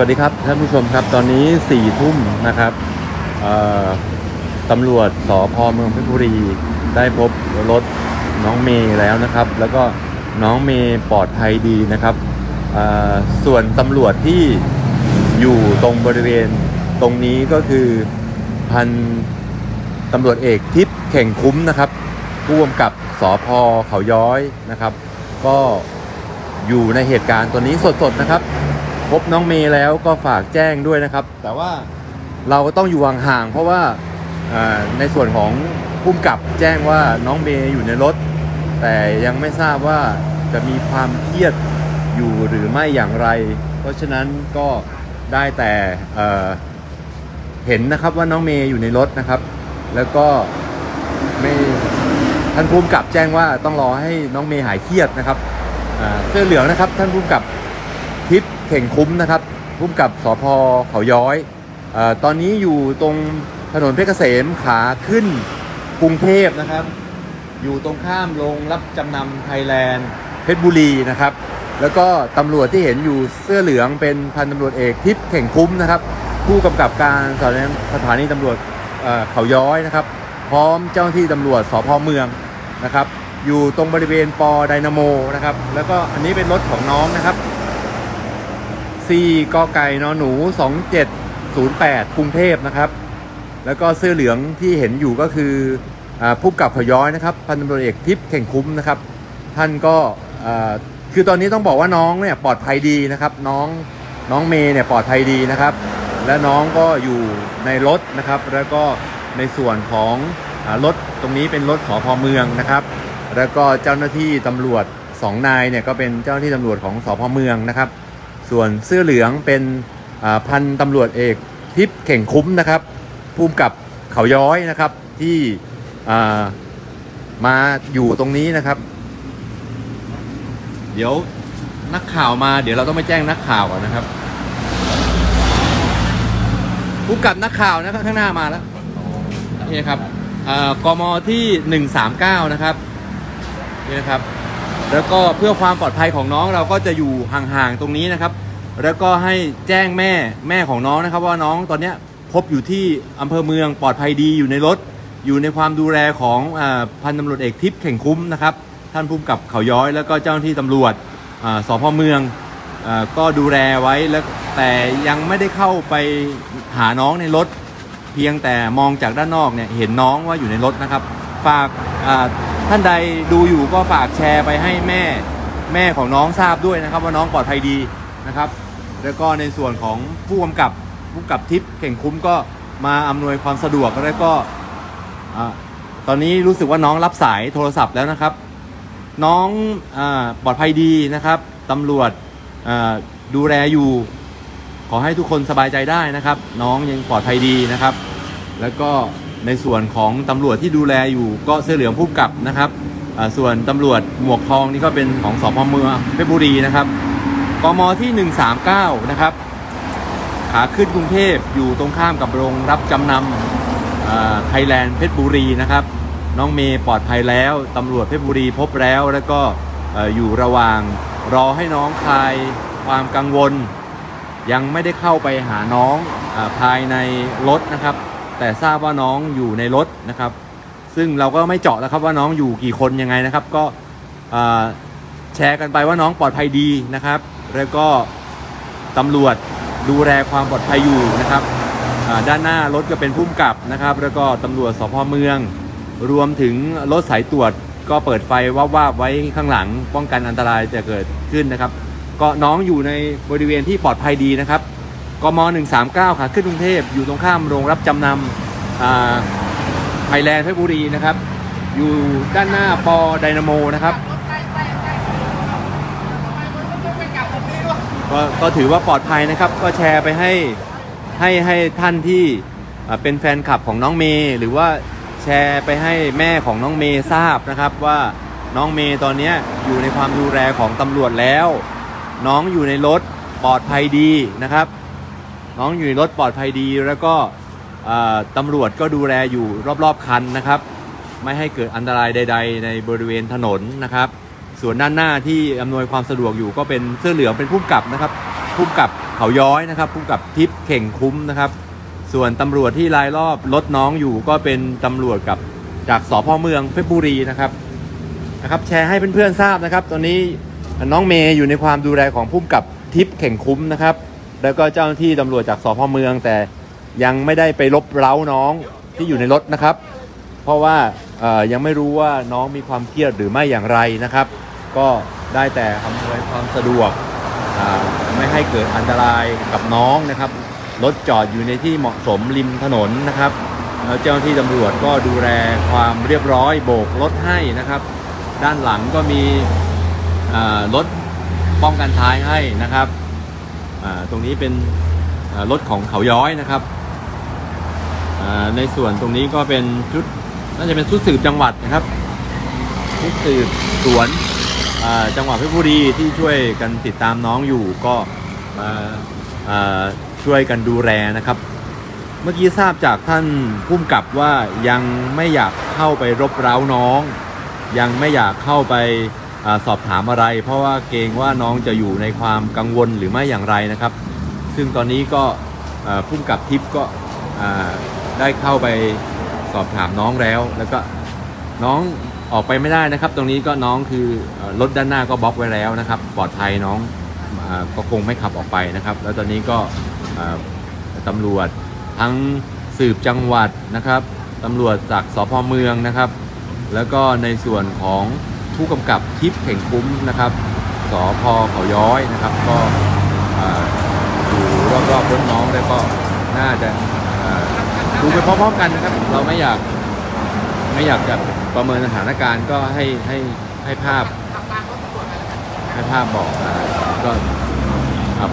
วัสดีครับท่านผู้ชมครับตอนนี้สี่ทุ่มนะครับตำรวจสพเมืองเพชรบุรีได้พบรถน้องเมย์แล้วนะครับ แล้วก็น้องเมย์ปลอดภัยดีนะครับส่วนตำรวจที่อยู่ตรงบริเวณตรงนี้ก็คือพันตำรวจเอกทิพย์เข่งคุ้มนะครับ ผู้กำกับสพเขาย้อยนะครับ ก็อยู่ในเหตุการณ์ตัวนี้สดๆนะครับ พบน้องเมย์แล้วก็ฝากแจ้งด้วยนะครับ แต่ว่าเราก็ต้องอยู่ห่างๆเพราะว่าในส่วนของพุ่มกับแจ้งว่าน้องเมย์อยู่ในรถ แต่ยังไม่ทราบว่าจะมีความเครียดอยู่หรือไม่อย่างไร เพราะฉะนั้นก็ได้แต่เเห็นนะครับว่าน้องเมย์อยู่ในรถนะครับ แล้วก็ไม่ท่านพุ่มกับแจ้งว่าต้องรอให้น้องเมย์หายเครียดนะครับเสื้อเหลืองนะครับ ท่านพุ่มกับ เข่งคุ้มนะครับพุ่มกับสพเขาย้อยอตอนนี้อยู่ตรงถนนเพชรเกษมขาขึ้นกรุงเทพนะครับ อยู่ตรงข้ามโรงรับจำนำไทยแลนด์เพชรบุรีนะครับ แล้วก็ตำรวจที่เห็นอยู่เสื้อเหลืองเป็นพันตำรวจเอกทิพย์เข่งคุ้มนะครับ ผู้กำกับการสถานีสถานีตำรวจเอ่อเขาย้อยนะครับ พร้อมเจ้าหน้าที่ตำรวจสพเมืองนะครับ อยู่ตรงบริเวณปอไดนาโมนะครับ แล้วก็อันนี้เป็นรถของน้องนะครับ 4กไก่นหนู 2708 กรุงเทพนะครับ แล้วก็เสื้อเหลืองที่เห็นอยู่ก็คืออผู้กำกับขย้อยนะครับ พันตำรวจเอกทิพย์เข่งคุ้มนะครับ ท่านก็คือตอนนี้ต้องบอกว่าน้องเนี่ยปลอดภัยดีนะครับ น้องน้องเมย์เนี่ยปลอดภัยดีนะครับ และน้องก็อยู่ในรถนะครับ แล้วก็ในส่วนของรถตรงนี้เป็นรถสพเมืองนะครับ แล้วก็เจ้าหน้าที่ตำรวจสองนายเนี่ยก็เป็นเจ้าหน้าที่ตำรวจของสพเมืองนะครับ ส่วนเสื้อเหลืองเป็นพันตำรวจเอกทิพย์เข่งคุ้มนะครับภูมิกับเขาย้อยนะครับที่มาอยู่ตรงนี้นะครับ เดี๋ยวนักข่าวมาเดี๋ยวเราต้องไปแจ้งนักข่าวก่อนนะครับผู้กำกับนักข่าวนะครับข้างหน้ามาแล้วนี่นะครับอ่ากมที่ 139 นะครับนี่นะครับ แล้วก็เพื่อความปลอดภัยของน้องเราก็จะอยู่ห่างๆตรงนี้นะครับ แล้วก็ให้แจ้งแม่แม่ของน้องนะครับ ว่าน้องตอนเนี้ยพบอยู่ที่อำเภอเมืองปลอดภัยดีอยู่ในรถ อยู่ในความดูแลของอพันตำรวจเอกทิพย์เข่งคุ้มนะครับ ท่านผู้กำกับเขาย้อย แล้วก็เจ้าหน้าที่ตำรวจอสพเมืองอก็ดูแลไว้แล้วแต่ยังไม่ได้เข้าไปหาน้องในรถ เพียงแต่มองจากด้านนอกเนี่ยเห็นน้องว่าอยู่ในรถนะครับฝาก ท่านใดดูอยู่ก็ฝากแชร์ไปให้แม่แม่ของน้องทราบด้วยนะครับ ว่าน้องปลอดภัยดีนะครับ แล้วก็ในส่วนของผู้กำกับผู้กำกับทิพย์เข่งคุ้มก็มาอำนวยความสะดวกแล้วก็อ่าตอนนี้รู้สึกว่าน้องรับสายโทรศัพท์แล้วนะครับ น้องอาปลอดภัยดีนะครับตำรวจอ่าดูแลอยู่ ขอให้ทุกคนสบายใจได้นะครับ น้องยังปลอดภัยดีนะครับ แล้วก็ ในส่วนของตำรวจที่ดูแลอยู่ก็เสื้อเหลืองผู้กับนะครับ ส่วนตำรวจหมวกทองนี่ก็เป็นของสพเมืองเพชรบุรีนะครับกมที่ 139 นะครับ ขาขึ้นกรุงเทพอยู่ตรงข้ามกับโรงรับจำนำไทยแลนด์เพชรบุรีนะครับ น้องเมย์ปลอดภัยแล้วตำรวจเพชรบุรีพบแล้วแล้วก็เอ่อยู่ระหว่างรอให้น้องคลายความกังวล ยังไม่ได้เข้าไปหาน้องอภายในรถนะครับ แต่ทราบว่าน้องอยู่ในรถนะครับ ซึ่งเราก็ไม่เจาะแล้วครับว่าน้องอยู่กี่คนยังไงนะครับ ก็แชร์กันไปว่าน้องปลอดภัยดีนะครับ แล้วก็ตำรวจดูแลความปลอดภัยอยู่นะครับด้านหน้ารถก็เป็นพุ่มกับนะครับ แล้วก็ตำรวจสพเมือง รวมถึงรถสายตรวจก็เปิดไฟว่าบๆไว้ข้างหลัง ป้องกันอันตรายจะเกิดขึ้นนะครับ ก็น้องอยู่ในบริเวณที่ปลอดภัยดีนะครับ กม 139ค่ะขึ้นกรุงเทพอยู่ตรงข้ามโรงรับจำนำไทยแลนด์เพชรบุรีนะครับ อยู่ด้านหน้าปอไดนาโมนะครับก็ก็ถือว่าปลอดภัยนะครับ ก็แชร์ไปให้ให้ให้ท่านที่เป็นแฟนคลับของน้องเมย์หรือว่าแชร์ไปให้แม่ของน้องเมย์ทราบนะครับว่าน้องเมย์ตอนนี้อยู่ในความดูแลของตำรวจแล้ว น้องอยู่ในรถปลอดภัยดีนะครับ น้องอยู่ในรถปลอดภัยดี แล้วก็ตำรวจก็ดูแลอยู่รอบๆคันนะครับ ไม่ให้เกิดอันตรายใด ๆ ในบริเวณถนนนะครับ ส่วนด้านหน้าที่อำนวยความสะดวกอยู่ก็เป็นเสื้อเหลืองเป็นผู้กับนะครับผู้กับเขาย้อยนะครับผู้กับทิพย์เข่งคุ้มนะครับ ส่วนตำรวจที่รายรอบรถน้องอยู่ก็เป็นตำรวจกับจากสพเมืองเพชรบุรีนะครับนะครับแชร์ให้เพื่อนๆทราบนะครับ ตอนนี้น้องเมย์อยู่ในความดูแลของผู้กำกับทิพย์เข่งคุ้มนะครับ แล้วก็เจ้าหน้าที่ตำรวจจากสพเมือง แต่ยังไม่ได้ไปลบเล้าน้องที่อยู่ในรถนะครับ เพราะว่ายังไม่รู้ว่าน้องมีความเครียดหรือไม่อย่างไรนะครับ ก็ได้แต่อำนวยความสะดวกไม่ให้เกิดอันตรายกับน้องนะครับรถจอดอยู่ในที่เหมาะสมริมถนนนะครับแล้วเจ้าหน้าที่ตำรวจก็ดูแลความเรียบร้อยโบกรถให้นะครับ ด้านหลังก็มีรถป้องกันท้ายให้นะครับ ตรงนี้เป็นรถของเขาย้อยนะครับในส่วนตรงนี้ก็เป็นชุดน่าจะเป็นชุดสืบจังหวัดนะครับชุดสืบสวนจังหวัดเพชรบุรีที่ช่วยกันติดตามน้องอยู่ก็มาช่วยกันดูแลนะครับ เมื่อกี้ทราบจากท่านผู้กำกับว่ายังไม่อยากเข้าไปรบเร้าน้อง ยังไม่อยากเข้าไป สอบถามอะไร เพราะว่าเกรงว่าน้องจะอยู่ในความกังวลหรือไม่อย่างไรนะครับ ซึ่งตอนนี้ก็อ่าผู้กับทิพย์ก็ได้เข้าไปสอบถามน้องแล้ว แล้วก็น้องออกไปไม่ได้นะครับ ตรงนี้ก็น้องคือรถด้านหน้าก็บล็อกไว้แล้วนะครับ ปลอดภัยน้องอก็คงไม่ขับออกไปนะครับ แล้วตอนนี้ก็ตำรวจทั้งสืบจังหวัดนะครับตำรวจจากสพเมืองนะครับ แล้วก็ในส่วนของ ผู้กำกับทิพย์เข่งคุ้มนะครับสพเขาย้อยนะครับ ก็อยู่รอบๆรถน้องแล้วก็น่าจะดูไปพร้อมๆกันนะครับ เราไม่อยากไม่อยากจะประเมินสถานการณ์ก็ให้ให้ให้ภาพให้ภาพบอกก็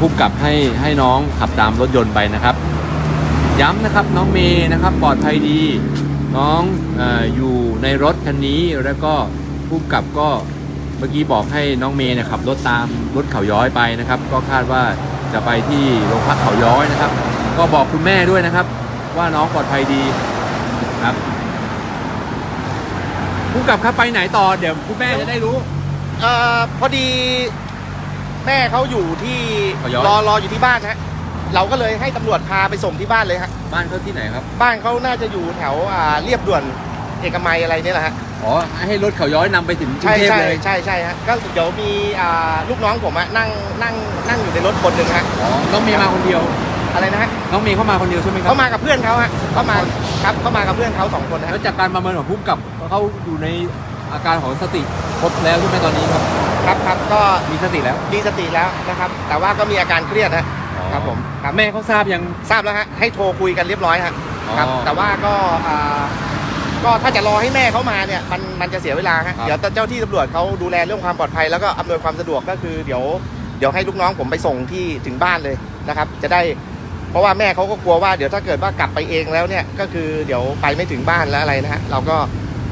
ผู้กำกับให้ให้น้องขับตามรถยนต์ไปนะครับ ย้ำนะครับน้องเมย์นะครับปลอดภัยดี น้องออยู่ในรถคันนี้แล้วก็ ผู้กำกับก็เมื่อกี้บอกให้น้องเมย์เนี่ยขับรถตามรถเขาย้อยไปนะครับ ก็คาดว่าจะไปที่โรงพักเขาย้อยนะครับ ก็บอกคุณแม่ด้วยนะครับ ว่าน้องปลอดภัยดีครับผู้กำกับครับไปไหนต่อเดี๋ยวคุณแม่จะได้รู้ เอ่อพอดีแม่เขาอยู่ที่เขาย้อย รอรออยู่ที่บ้านฮะเราก็เลยให้ตำรวจพาไปส่งที่บ้านเลยฮะบ้านเขาที่ไหนครับ บ้านเขาน่าจะอยู่แถวอ่าเรียบด่วนเอกมัยอะไรเนี่ยแหละฮะ อ๋อให้รถเขาย้อยนำไปถึงกรุใช่งเทพใช่เลยใช่ใช่ฮะก็เดี๋ยวมีอ่าลูกน้องผมอะนั่งนั่งนั่งอยู่ในรถคนหนึ่งฮะอ๋อน้องเมย์มาคนเดียว อะไรนะฮะน้องเมย์เข้ามาคนเดียวใช่ไหมครับเขามากับเพื่อนเขาฮะเขามาครับเขามากับเพื่อนเขาสองคนนะแล้ฮะวจากการประเมินของผู้กำกับเขาอยู่ในอาการของสติครบแล้วใช่ไหมตอนนี้ครับครับครับก็มีสติแล้วมีสติแล้วนะครับ แต่ว่าก็มีอาการเครียดนะครัครับผมครับแม่เขาทราบยัง ทราบแล้วฮะให้โทรคุยกันเรียบร้อยฮะครับ อ๋อ แต่ว่าก็อ่า ก็ถ้าจะรอให้แม่เขามาเนี่ยมันมันจะเสียเวลาฮะครับ เดี๋ยวเจ้าที่ตำรวจเขาดูแลเรื่องความปลอดภัยแล้วก็อำนวยความสะดวกก็คือเดี๋ยวเดี๋ยวให้ลูกน้องผมไปส่งที่ถึงบ้านเลยนะครับ จะได้เพราะว่าแม่เขาก็กลัวว่าเดี๋ยวถ้าเกิดว่ากลับไปเองแล้วเนี่ยก็คือเดี๋ยวไปไม่ถึงบ้านแล้วอะไรนะฮะเราก็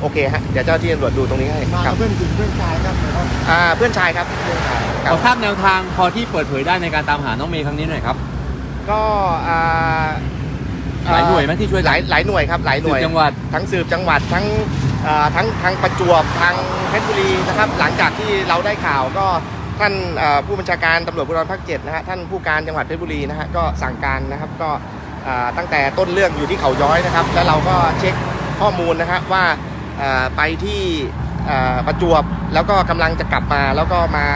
โอเคฮะเดี๋ยวเจ้าที่ตำรวจดูตรงนี้ให้มาครักับบเพื่อนหญิงเพื่อนชายครับ อ่าเพื่อนชายครับเพื่อนชายครัขบอทราบแนวทางพอที่เปิดเผยได้ในการตามหาน้องเมย์ครั้งนี้หน่อยครับ ก็อ่า หลายหน่วยไหมที่ช่วยกัน หลายหลายหน่วยครับหลายหน่วยสืบจังหวัด ทั้งสืบจังหวัดทั้งเอ่อทั้งทางประจวบทางเพชรบุรีนะครับ หลังจากที่เราได้ข่าวก็ท่านเอ่อผู้บัญชาการตำรวจภูธรภาคเจ็ดนะฮะท่านผู้การจังหวัดเพชรบุรีนะฮะก็สั่งการนะครับก็เอ่อตั้งแต่ต้นเรื่องอยู่ที่เขาย้อยนะครับ แล้วเราก็เช็คข้อมูลนะครับว่าเอ่อไปที่เอ่อประจวบแล้วก็กำลังจะกลับมาแล้วก็มา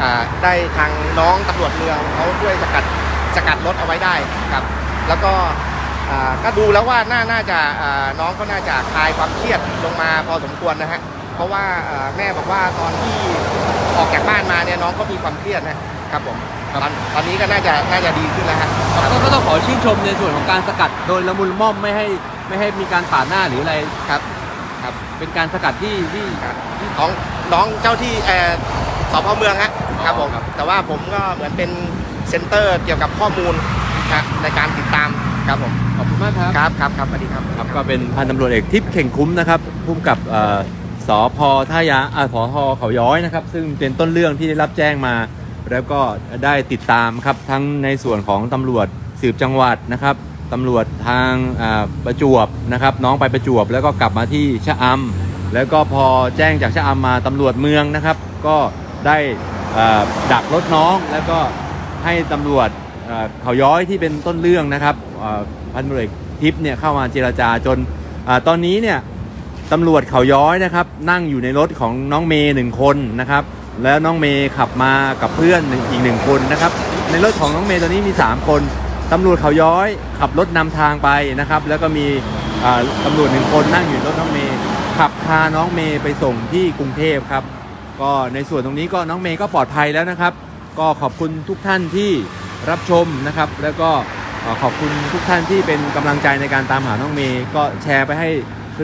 อ่าได้ทางน้องตำรวจเมืองเขาช่วยสกัด สกัดรถเอาไว้ได้ครับ แล้วก็อ่า ก็ดูแล้วว่าน่าน่าจะอ่าน้องก็น่าจะคลายความเครียดลงมาพอสมควรนะฮะเพราะว่าอ่าแม่บอกว่าตอนที่ออกจากบ้านมาเนี่ยน้องก็มีความเครียดนะครับผมครับตอนตอนนี้ก็น่าจะน่าจะดีขึ้นแล้วฮะก็ก็ต้องขอชื่นชมในส่วนของการสกัดโดยละมุนละม่อมไม่ให้ไม่ให้มีการปาดหน้าหรืออะไรครับครับเป็นการสกัดที่ที่ครับของน้องเจ้าที่เอ่อสพเมืองฮะครับผมครับแต่ว่าผมก็เหมือนเป็นเซ็นเตอร์เกี่ยวกับข้อมูลครับในการติดตาม ครับผมขอบคุณมากครับครับครับครับสวัสดีครับครับก็เป็นพันตำรวจเอกทิพย์เข่งคุ้มนะครับพุ่มกับเอ่อสพท่ายาอ่าสพเขาย้อยนะครับ ซึ่งเป็นต้นเรื่องที่ได้รับแจ้งมา แล้วก็ได้ติดตามครับทั้งในส่วนของตำรวจสืบจังหวัดนะครับตำรวจทางอ่าประจวบนะครับ น้องไปประจวบแล้วก็กลับมาที่ชะอำแล้วก็พอแจ้งจากชะอำมาตำรวจเมืองนะครับ ก็ได้อ่าดักรถน้องแล้วก็ให้ตำรวจ เขาย้อยที่เป็นต้นเรื่องนะครับพันตำรวจเอกทิพย์เนี่ยเข้ามาเจรจาจนอตอนนี้เนี่ยตำรวจเขาย้อยนะครับนั่งอยู่ในรถของน้องเมย์หนึ่งคนนะครับแล้วน้องเมย์ขับมากับเพื่อนอีกหนึ่งคนนะครับในรถของน้องเมย์ตอนนี้มี 3 คนตำรวจเขาย้อยขับรถนำทางไปนะครับ แล้วก็มีตำรวจหนึ่งคนนั่งอยู่ในรถน้องเมย์ขับพาน้องเมย์ไปส่งที่กรุงเทพครับ ก็ในส่วนตรงนี้ก็น้องเมย์ก็ปลอดภัยแล้วนะครับ ก็ขอบคุณทุกท่านที่ รับชมนะครับ แล้วก็ขอบคุณทุกท่านที่เป็นกำลังใจในการตามหาน้องเมย์ก็แชร์ไปให้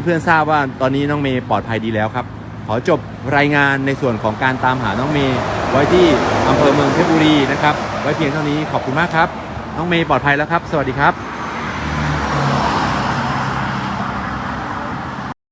เพื่อนๆทราบว่าตอนนี้น้องเมย์ปลอดภัยดีแล้วครับ ขอจบรายงานในส่วนของการตามหาน้องเมย์ไว้ที่อำเภอเมืองเพชรบุรีนะครับ ไว้เพียงเท่านี้ขอบคุณมากครับ น้องเมย์ปลอดภัยแล้วครับ สวัสดีครับ